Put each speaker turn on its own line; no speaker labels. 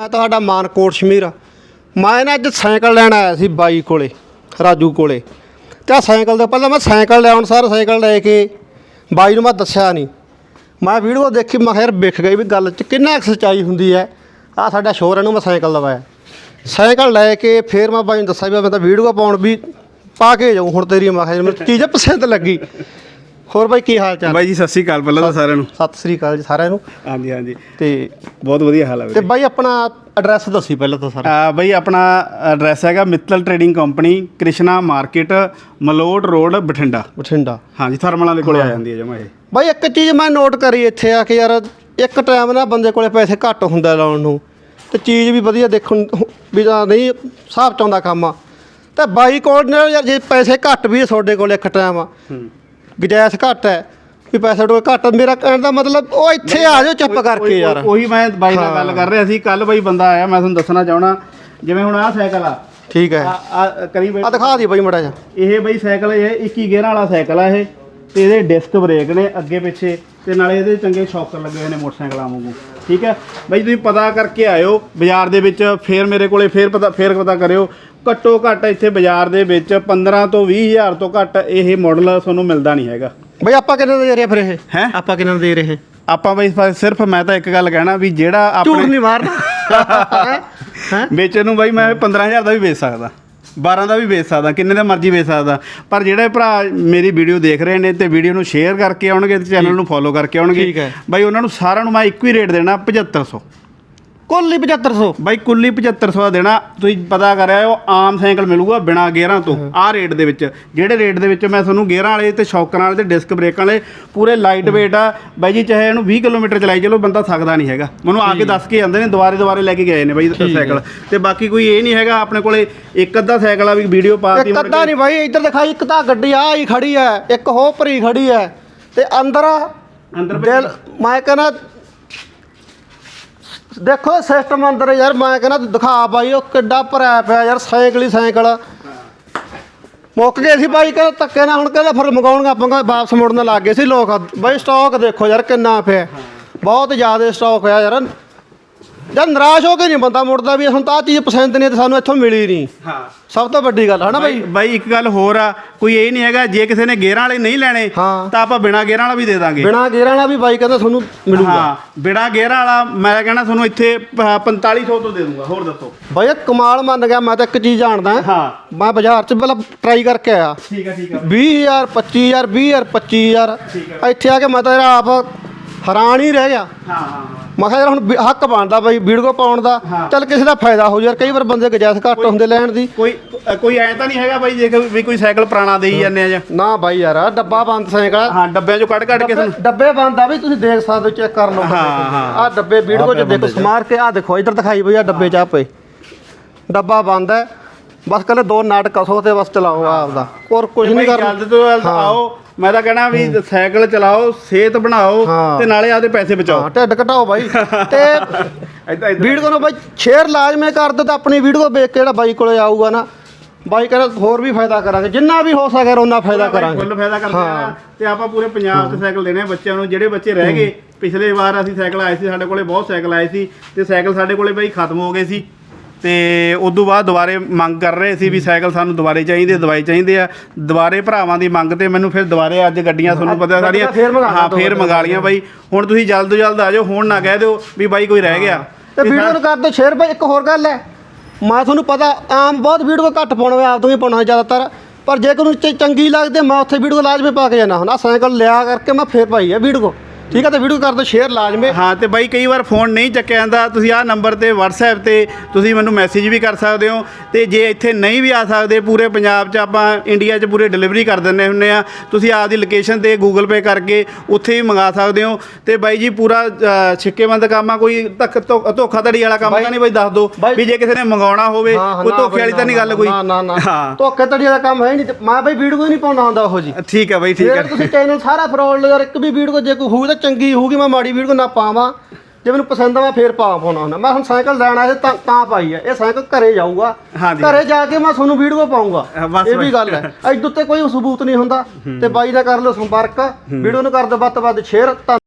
ਮੈਂ ਤੁਹਾਡਾ ਮਾਨਕੋਟ ਸ਼ਮੀਰ ਮੈਂ ਨਾ ਅੱਜ ਸਾਈਕਲ ਲੈਣ ਆਇਆ ਸੀ ਬਾਈ ਕੋਲੇ, ਰਾਜੂ ਕੋਲੇ। ਤੇ ਆਹ ਸਾਈਕਲ ਦੇ ਪਹਿਲਾਂ ਮੈਂ ਸਾਈਕਲ ਲਿਆਉਣ ਸਾਰ ਸਾਈਕਲ ਲੈ ਕੇ ਬਾਈ ਨੂੰ ਮੈਂ ਦੱਸਿਆ ਨਹੀਂ। ਮੈਂ ਵੀਡੀਓ ਦੇਖੀ, ਮੈਂ ਕਿਹਾ ਯਾਰ ਵਿਖ ਗਈ ਵੀ ਗੱਲ 'ਚ ਕਿੰਨਾ ਕੁ ਸੱਚਾਈ ਹੁੰਦੀ ਹੈ। ਆ ਸਾਡਾ ਸ਼ੋਰ ਨੂੰ ਮੈਂ ਸਾਈਕਲ ਲਵਾਇਆ। ਸਾਈਕਲ ਲੈ ਕੇ ਫੇਰ ਮੈਂ ਬਾਈ ਨੂੰ ਦੱਸਿਆ ਵੀ ਮੈਂ ਤਾਂ ਵੀਡੀਓ ਪਾਉਣ ਵੀ ਪਾ ਕੇ ਜਾਊਂ ਹੁਣ ਤੇਰੀ, ਮੈਂ ਕਿਹਾ ਮੈਨੂੰ ਚੀਜ਼ ਪਸੰਦ ਲੱਗੀ। ਹੋਰ ਬਾਈ ਕੀ ਹਾਲ ਚਾਲ?
ਬਾਈ ਜੀ ਸਤਿ ਸ੍ਰੀ ਅਕਾਲ ਪਹਿਲਾਂ ਤਾਂ ਸਾਰਿਆਂ ਨੂੰ।
ਸਤਿ ਸ੍ਰੀ ਅਕਾਲ ਜੀ ਸਾਰਿਆਂ ਨੂੰ।
ਹਾਂਜੀ ਹਾਂਜੀ।
ਤੇ
ਬਹੁਤ ਵਧੀਆ ਹਾਲ ਹੈ
ਤੇ ਬਾਈ ਆਪਣਾ ਐਡਰੈਸ ਦੱਸੀ ਪਹਿਲਾਂ ਤਾਂ ਸਾਰਾ।
ਬਾਈ ਆਪਣਾ ਐਡਰੈਸ ਹੈਗਾ Mittal trading company Krishna market Malout road Bathinda.
Bathinda.
ਹਾਂਜੀ ਥਰਮਲਾਂ ਦੇ ਕੋਲੇ ਆ ਜਾਂਦੀ ਹੈ ਜਮਾ ਇਹ।
ਬਾਈ ਇੱਕ ਚੀਜ਼ ਮੈਂ ਨੋਟ ਕਰੀ ਇੱਥੇ ਆ ਕਿ ਯਾਰ ਇੱਕ ਟਾਈਮ ਨਾ ਬੰਦੇ ਕੋਲੇ ਪੈਸੇ ਘੱਟ ਹੁੰਦਾ ਲਾਉਣ ਨੂੰ। ਤੇ ਚੀਜ਼ ਵੀ ਵਧੀਆ ਦੇਖਣ ਵੀ ਤਾਂ ਨਹੀਂ ਹਿਸਾਬ ਚ ਆਉਂਦਾ ਕੰਮ ਆ। ਤੇ ਬਾਈ ਕੋਲ ਜੇ ਪੈਸੇ ਘੱਟ ਵੀ ਤੁਹਾਡੇ ਕੋਲ ਇੱਕ ਟਾਈਮ ਆ। ਗੁਜਾਇਸ਼ ਘੱਟ ਹੈ ਵੀ ਪੈਸੇ ਤੋਂ ਘੱਟ ਮੇਰਾ ਕਹਿਣ ਦਾ ਮਤਲਬ ਉਹ ਇੱਥੇ ਆ ਜਾਓ ਚੁੱਪ ਕਰਕੇ ਯਾਰ।
ਉਹੀ ਮੈਂ ਬਾਈ ਨਾਲ ਗੱਲ ਕਰ ਰਿਹਾ ਸੀ ਕੱਲ ਬਾਈ ਬੰਦਾ ਆਇਆ ਮੈਂ ਤੁਹਾਨੂੰ ਦੱਸਣਾ ਚਾਹਣਾ ਜਿਵੇਂ ਹੁਣ ਆਹ ਸਾਈਕਲ ਆ।
ਠੀਕ ਹੈ।
ਆ ਆ ਕਰੀ ਬਾਈ
ਆ ਦਿਖਾ ਦੀ ਬਾਈ ਮੜਾ ਜਾ
ਇਹ ਬਈ ਸਾਈਕਲ ਇਹ 21 ਗੇਅਰਾਂ ਵਾਲਾ ਸਾਈਕਲ ਆ ਇਹ ਤੇ ਇਹਦੇ ਡਿਸਕ ਬ੍ਰੇਕ ਨੇ ਅੱਗੇ ਪਿੱਛੇ ਤੇ ਨਾਲੇ ਇਹਦੇ ਚੰਗੇ ਸ਼ੌਕਰ ਲੱਗੇ ਹੋਏ ਨੇ ਮੋਟਰਸਾਈਕਲਾਂ ਵਾਂਗੂ। ਠੀਕ ਹੈ? ਬਈ ਤੁਸੀਂ ਪਤਾ ਕਰਕੇ ਆਇਓ ਬਾਜ਼ਾਰ ਦੇ ਵਿੱਚ ਫੇਰ ਮੇਰੇ ਕੋਲੇ ਫੇਰ ਪਤਾ ਫੇਰ ਪਤਾ ਕਰਿਓ। ਘੱਟੋ ਘੱਟ ਇੱਥੇ ਬਾਜ਼ਾਰ ਦੇ ਵਿੱਚ 15 ਤੋਂ 20 ਹਜ਼ਾਰ ਤੋਂ ਘੱਟ ਇਹ ਮਾਡਲ ਤੁਹਾਨੂੰ ਮਿਲਦਾ ਨਹੀਂ ਹੈਗਾ।
ਬਾਈ ਆਪਾਂ ਕਿੰਨੇ ਦਾ ਦੇ ਰਹੇ ਫਿਰ ਇਹ?
ਹੈਂ?
ਆਪਾਂ ਕਿੰਨੇ ਦਾ ਦੇ ਰਹੇ?
ਆਪਾਂ ਬਈ ਸ- ਸਿਰਫ ਮੈਂ ਤਾਂ ਇੱਕ ਗੱਲ ਕਹਿਣਾ ਵੀ ਜਿਹੜਾ
ਝੂਠ
ਆਪਣੇ
ਨਹੀਂ ਮਾਰਨਾ। ਹੈ?
ਵੇਚਣ ਨੂੰ ਬਾਈ ਮੈਂ 15000 ਦਾ ਵੀ ਵੇਚ ਸਕਦਾ 12 ਦਾ ਵੀ ਵੇਚ ਸਕਦਾ ਕਿੰਨੇ ਦਾ ਮਰਜ਼ੀ ਵੇਚ ਸਕਦਾ। ਪਰ ਜਿਹੜੇ ਭਰਾ ਮੇਰੀ ਵੀਡੀਓ ਦੇਖ ਰਹੇ ਨੇ ਤੇ ਵੀਡੀਓ ਨੂੰ ਸ਼ੇਅਰ ਕਰਕੇ ਆਉਣਗੇ ਤੇ ਚੈਨਲ ਨੂੰ ਫੋਲੋ ਕਰਕੇ ਆਉਣਗੇ
ਠੀਕ ਹੈ।
ਬਾਈ ਉਹਨਾਂ ਨੂੰ ਸਾਰਿਆਂ ਨੂੰ ਮੈਂ ਇੱਕੋ ਹੀ ਰੇਟ ਦੇਣਾ 7500
ਕੁੱਲ ਹੀ 7500
ਬਾਈ ਕੁੱਲੀ 7500 ਦਾ ਦੇਣਾ। ਤੁਸੀਂ ਪਤਾ ਕਰਿਆ ਉਹ ਆਮ ਸਾਈਕਲ ਮਿਲੂਗਾ ਬਿਨਾ ਗੇਅਰਾਂ ਤੋਂ। ਆਹ ਰੇਟ ਦੇ ਵਿੱਚ। ਜਿਹੜੇ ਰੇਟ ਦੇ ਵਿੱਚ ਮੈਂ ਤੁਹਾਨੂੰ ਗੇਅਰਾਂ ਵਾਲੇ ਤੇ ਸ਼ੌਕਰਾਂ ਵਾਲੇ ਤੇ ਡਿਸਕ ਬ੍ਰੇਕਾਂ ਵਾਲੇ ਪੂਰੇ ਲਾਈਟ weight ਆ। ਬਾਈ ਜੀ ਚਾਹੇ ਇਹਨੂੰ 20 ਕਿਲੋਮੀਟਰ ਚਲਾਈ ਚਲੋ ਬੰਦਾ ਥੱਕਦਾ ਨਹੀਂ ਹੈਗਾ। ਮੈਨੂੰ ਆ ਕੇ ਦੱਸ ਕੇ ਜਾਂਦੇ ਨੇ ਦੁਬਾਰੇ ਦੁਬਾਰੇ ਲੈ ਕੇ ਗਏ ਨੇ ਬਾਈ ਸਾਈਕਲ। ਤੇ ਬਾਕੀ ਕੋਈ ਇਹ ਨਹੀਂ ਹੈਗਾ ਆਪਣੇ ਕੋਲੇ ਇੱਕ ਅੱਧਾ ਸਾਈਕਲ ਆ ਵੀ ਵੀਡੀਓ ਪਾਤੀ
ਇੱਕ ਅੱਧਾ ਨਹੀਂ ਭਾਈ ਇੱਧਰ ਦਿਖਾਈ ਇੱਕ ਤਾਂ ਗੱਡੀ ਆ ਹੀ ਖੜੀ ਹੈ ਇੱਕ ਹੋ ਭਰੀ ਖੜੀ ਹੈ। ਤੇ ਅੰਦਰ
ਅੰਦਰ
ਮੈਂ ਕਹਿੰਦਾ ਦੇਖੋ ਸਿਸਟਮ ਅੰਦਰ ਯਾਰ ਮੈਂ ਕਹਿੰਦਾ ਦਿਖਾ ਬਾਈ, ਉਹ ਕਿੱਡਾ ਭਰਿਆ ਪਿਆ ਯਾਰ, ਸਾਈਕਲ ਹੀ ਸਾਈਕਲ। ਮੁੱਕ ਗਏ ਸੀ ਬਾਈ, ਕਹਿੰਦਾ ਧੱਕੇ ਨਾਲ ਹੁਣ ਕਹਿੰਦਾ ਫਿਰ ਮੰਗਾਉਣਗੇ ਆਪਾਂ ਕਹਿੰਦਾ ਵਾਪਸ ਮੁੜਨ ਲੱਗ ਗਏ ਸੀ ਲੋਕ। ਬਾਈ ਸਟਾਕ ਦੇਖੋ ਯਾਰ ਕਿੰਨਾ ਪਿਆ। ਬਹੁਤ ਜ਼ਿਆਦਾ ਸਟਾਕ ਹੋਇਆ ਯਾਰ। ਜਦ ਨਿਰਾਸ਼ ਹੋ ਕੇ ਨਹੀਂ ਬੰਦਾ ਮੁੜਦਾ ਵੀ ਹੁਣ ਤਾਂ ਆਹ ਚੀਜ਼ ਪਸੰਦ ਨਹੀਂ ਤੇ ਸਾਨੂੰ ਇੱਥੋਂ ਮਿਲੀ ਨਹੀਂ।
ਹਾਂ।
ਸਭ ਤੋਂ ਵੱਡੀ ਗੱਲ ਹੈ ਨਾ
ਬਾਈ
ਬਾਈ?
ਇੱਕ ਗੱਲ ਹੋਰ ਆ ਕੋਈ ਇਹ ਨਹੀਂ ਹੈਗਾ ਜੇ ਕਿਸੇ ਨੇ ਗੇਅਰਾਂ ਵਾਲੇ ਨਹੀਂ ਲੈਣੇ
ਹਾਂ।
ਤਾਂ ਆਪਾਂ ਬਿਨਾ ਗੇਅਰਾਂ ਵਾਲਾ ਵੀ ਦੇ ਦਾਂਗੇ।
ਬਿਨਾ ਗੇਰਾਂ ਵਾਲਾ ਵੀ ਬਾਈ ਕਹਿੰਦਾ ਤੁਹਾਨੂੰ ਮਿਲੂਗਾ।
ਹਾਂ ਬਿਨਾ ਗੇਅਰਾਂ ਵਾਲਾ ਮੈਂ ਕਹਿੰਦਾ ਤੁਹਾਨੂੰ ਇੱਥੇ ਪ- 4500 ਤੋਂ ਦੇ ਦੂੰਗਾ ਹੋਰ ਦੱਸੋ।
ਬਾਈ ਇਹ ਕਮਾਲ ਮੰਨ ਗਿਆ ਮੈਂ ਤਾਂ ਇੱਕ ਚੀਜ਼ ਜਾਣਦਾ।
ਹਾਂ।
ਮੈਂ ਬਾਜ਼ਾਰ 'ਚ ਪਹਿਲਾਂ ਟਰਾਈ ਕਰਕੇ ਆਇਆ।
ਠੀਕ ਹੈ ਠੀਕ ਹੈ
20000 25000 20000 25000
ਠੀਕ
ਇੱਥੇ ਆ ਕੇ ਮੈਂ ਤਾਂ ਆਪ ਹੈਰਾਨ ਹੀ ਰਹਿ ਗਿਆ।
ਹਾਂ ਹਾਂ
ਮੈਂ ਕਿਹਾ ਯਾਰ ਹੁਣ ਵੀ ਹੱਕ ਬਣਦਾ ਬਾਈ ਵੀਡੀਓ ਪਾਉਣ ਦਾ।
ਹਾਂ।
ਚੱਲ ਕਿਸੇ ਦਾ ਫਾਇਦਾ ਹੋ ਯਾਰ ਕਈ ਵਾਰ ਬੰਦੇ ਗੁਜਾਇਸ਼ ਘੱਟ ਹੁੰਦੇ ਲੈਣ ਦੀ।
ਕੋਈ ਅ, ਕੋਈ ਐ ਤਾਂ ਨਹੀਂ ਹੈਗਾ ਬਾਈ ਜੇ ਕੋਈ- ਵੀ ਕੋਈ ਸਾਈਕਲ ਪੁਰਾਣਾ ਦੇਈ ਜਾਂਦੇ ਆ ਜਾਂ
ਨਾ ਬਾਈ ਯਾਰ ਆਹ ਡੱਬਾ ਬੰਦ ਸਾਈਕਲ
ਹਾਂ ਡੱਬਿਆਂ ਚੋਂ ਕੱਢ ਕੱਢ ਕੇ
ਡੱਬੇ ਬੰਦ ਆ ਵੀ ਤੁਸੀਂ ਦੇਖ ਸਕਦੇ ਹੋ ਚੈੱਕ ਕਰ ਲਓ।
ਹਾਂ, ਹਾਂ।
ਆ ਡੱਬੇ ਵੀਡੀਓ 'ਚ ਦੇਖੋ ਸਮਾਰ ਕੇ ਆ ਦੇਖੋ ਇੱਧਰ ਦਿਖਾਈ ਬਈ ਆ ਡੱਬੇ 'ਚ ਆ ਪਏ। ਡੱਬਾ ਬੰਦ ਹੈ ਬਸ ਕੱਲੇ ਦੋ ਨਾਟ ਕਸੋ ਤੇ ਬਸ ਚਲਾਓ ਆਪਦਾ। ਹੋਰ ਕੁਝ ਨਹੀਂ
ਬਾਈ
ਕਰਨਾ।
ਜਲਦ ਤੋਂ ਜਲਦ ਆਓ। ਮੈਂ ਤਾਂ ਕਹਿਣਾ ਵੀ ਸਾਈਕਲ ਚਲਾਓ ਸਿਹਤ ਬਣਾਓ
ਹਾਂ।
ਤੇ ਨਾਲੇ ਆਦੇ ਪੈਸੇ ਬਚਾਓ।
ਹਾਂ ਢਿੱਡ ਘਟਾਓ ਬਾਈ। ਤੇ
ਏਦਾਂ ਏਦਾਂ।
ਵੀਡੀਓ ਨੂੰ ਬਾਈ ਸ਼ੇਅਰ ਲਾਜ਼ਮੀ ਕਰ ਦਿਓ ਤਾਂ ਆਪਣੀ ਵੀਡੀਓ ਵੇਖ ਕੇ ਜਿਹੜਾ ਬਾਈ ਕੋਲੇ ਆਊਗਾ ਨਾ ਬਾਈ ਕਹਿੰਦਾ ਹੋਰ ਵੀ ਫਾਇਦਾ ਕਰਾਂਗੇ ਜਿੰਨਾ ਵੀ ਹੋ ਸਕੇ ਉਹਨਾਂ ਫਾਇਦਾ ਕਰਾਂਗੇ।
ਫੁੱਲ ਫਾਇਦਾ ਕਰਦੇ
ਹਾਂ।
ਆ ਤੇ ਆਪਾਂ ਪੂਰੇ ਪੰਜਾਬ 'ਚ ਸਾਈਕਲ ਦੇਣੇ ਆ ਬੱਚਿਆਂ ਨੂੰ ਜਿਹੜੇ ਬੱਚੇ ਰਹਿ ਗਏ ਪਿਛਲੇ ਵਾਰ ਅਸੀਂ ਸਾਈਕਲ ਆਏ ਸੀ ਸਾਡੇ ਕੋਲੇ ਬਹੁਤ ਸਾਈਕਲ ਆਏ ਸੀ ਤੇ ਸਾਈਕਲ ਸਾਡੇ ਕੋਲੇ ਬਈ ਖਤਮ ਹੋ ਗਏ ਸੀ। ਤੇ ਉਦੋਂ ਬਾਅਦ ਦੁਬਾਰੇ ਮੰਗ ਕਰ ਰਹੇ ਸੀ ਵੀ ਸਾਈਕਲ ਸਾਨੂੰ ਦੁਬਾਰੇ ਚਾਹੀਦੇ ਦਵਾਈ ਚਾਹੀਦੇ ਆ। ਦੁਬਾਰੇ ਭਰਾਵਾਂ ਦੀ ਮੰਗ ਤੇ ਮੈਨੂੰ ਫਿਰ ਦੁਬਾਰੇ ਅੱਜ ਗੱਡੀਆਂ ਤੁਹਾਨੂੰ ਪਤਾ ਸਾਰੀਆਂ
ਫੇਰ ਮੰਗਾ
ਹਾਂ ਫੇਰ ਮੰਗਾ ਲੀਆਂ ਬਾਈ। ਹੁਣ ਤੁਸੀਂ ਜਲਦ ਤੋਂ ਜਲਦ ਆ ਜਾਓ ਹੁਣ ਨਾ ਕਹਿ ਦਿਓ ਵੀ ਬਾਈ ਕੋਈ ਰਹਿ ਗਿਆ।
ਤੇ ਵੀਡੀਓ ਨੂੰ ਕਰ ਦਿਓ ਸ਼ੇਅਰ ਬਾਈ ਇੱਕ ਹੋਰ ਗੱਲ ਹੈ। ਮੈਂ ਤੁਹਾਨੂੰ ਪਤਾ ਆਮ ਬਹੁਤ ਵੀਡੀਓ ਘੱਟ ਪਾਉਣਾ ਆਪ ਤੋਂ ਹੀ ਪਾਉਣਾ ਜ਼ਿਆਦਾਤਰ। ਪਰ ਜੇ ਕੋਈ ਚ- ਚੰਗੀ ਲੱਗਦੀ ਹੈ, ਮੈਂ ਉੱਥੇ ਵੀਡੀਓ ਲਾਜ਼ਮੀ ਪਾ ਕੇ ਜਾਣਾ ਹੁਣ। ਆਹ ਸਾਈਕਲ ਲਿਆ ਕਰਕੇ ਮੈਂ ਫੇਰ ਪਾਈ ਹੈ ਵੀਡੀਓ। ਠੀਕ ਹੈ ਤੇ ਵੀਡੀਓ ਕਰ ਦਿਓ ਸ਼ੇਅਰ ਲਾਜ਼ਮੀ।
ਹਾਂ ਤੇ ਬਾਈ ਕਈ ਵਾਰ ਫੋਨ ਨਹੀਂ ਚੱਕਿਆ ਜਾਂਦਾ। ਤੁਸੀਂ ਆਹ ਨੰਬਰ ਤੇ WhatsApp ਤੇ ਤੁਸੀਂ ਮੈਨੂੰ ਮੈਸੇਜ ਵੀ ਕਰ ਸਕਦੇ ਹੋ। ਤੇ ਜੇ ਇੱਥੇ ਨਹੀਂ ਵੀ ਆ ਸਕਦੇ ਪੂਰੇ ਪੰਜਾਬ 'ਚ ਆਪਾਂ ਇੰਡੀਆ 'ਚ ਪੂਰੇ ਡਿਲੀਵਰੀ ਕਰ ਦਿੰਦੇ ਹੁੰਨੇ ਆ। ਤੁਸੀਂ ਆਪਦੀ ਲੋਕੇਸ਼ਨ ਤੇ Google Pay ਕਰਕੇ ਉੱਥੇ ਵੀ ਮੰਗਾ ਸਕਦੇ ਹੋ। ਤੇ ਬਾਈ ਜੀ ਪੂਰਾ ਛਿੱਕੇਬੰਦ ਕੰਮ ਆ ਕੋਈ ਧੱਕ ਧੋਖਾਧੜੀ ਵਾਲਾ ਕੰਮ ਤਾਂ ਨਹੀਂ ਬਾਈ ਦੱਸ ਦਿਓ ਵੀ ਜੇ ਕਿਸੇ ਨੇ ਮੰਗਾਉਣਾ ਹੋਵੇ ਕੋਈ ਧੋਖੇ ਵਾਲੀ ਤਾਂ ਨਹੀਂ ਗੱਲ ਕੋਈ।
ਨਾ ਨਾ ਨਾ।
ਹਾਂ।
ਧੋਖੇ ਧੜੀ ਦਾ ਕੰਮ ਹੈ ਨਹੀਂ ਮੈਂ ਬਈ ਵੀਡੀਓ ਨਹੀਂ ਪਾਉਣਾ ਹੁੰਦਾ ਉਹ ਜੀ।
ਠੀਕ ਹੈ ਬਾਈ ਠੀਕ ਹੈ
ਤੁਸੀਂ ਚੈਨਲ ਸਾਰਾ ਫਰੋਲ ਯਾਰ ਇੱਕ ਵੀ ਵੀਡੀਓ ਜੇ ਕੋਈ ਹੋਊ ਤਾਂ ਚੰਗੀ ਹੋਊਗੀ ਮੈਂ ਮਾੜੀ ਵੀਡੀਓ ਨਾ ਪਾਵਾਂ। ਜੇ ਮੈਨੂੰ ਪਸੰਦ ਆਵਾ ਫੇਰ ਪਾ ਪਾਉਣਾ ਹੁੰਦਾ। ਮੈਂ ਹੁਣ ਸਾਈਕਲ ਲੈਣ ਆਇਆ ਸੀ ਤਾਂ ਤਾਂ ਪਾਈ ਹੈ ਇਹ ਸਾਈਕਲ ਘਰੇ ਜਾਊਗਾ।
ਹਾਂਜੀ।
ਘਰੇ ਜਾ ਕੇ ਮੈਂ ਤੁਹਾਨੂੰ ਵੀਡੀਓ ਪਾਉਂਗਾ
ਹਾਂ, ਬਸ
ਇਹ ਵੀ। ਗੱਲ ਹੈ। ਐਦੋਂ ਉੱਤੇ ਕੋਈ ਸਬੂਤ ਨਹੀਂ ਹੁੰਦਾ। ਤੇ ਬਾਈ ਦਾ ਕਰ ਲਓ ਸੰਪਰਕ। ਵੀਡੀਓ ਨੂੰ ਕਰ ਦਿਓ ਵੱਧ ਤੋਂ ਵੱਧ ਸ਼ੇਅਰ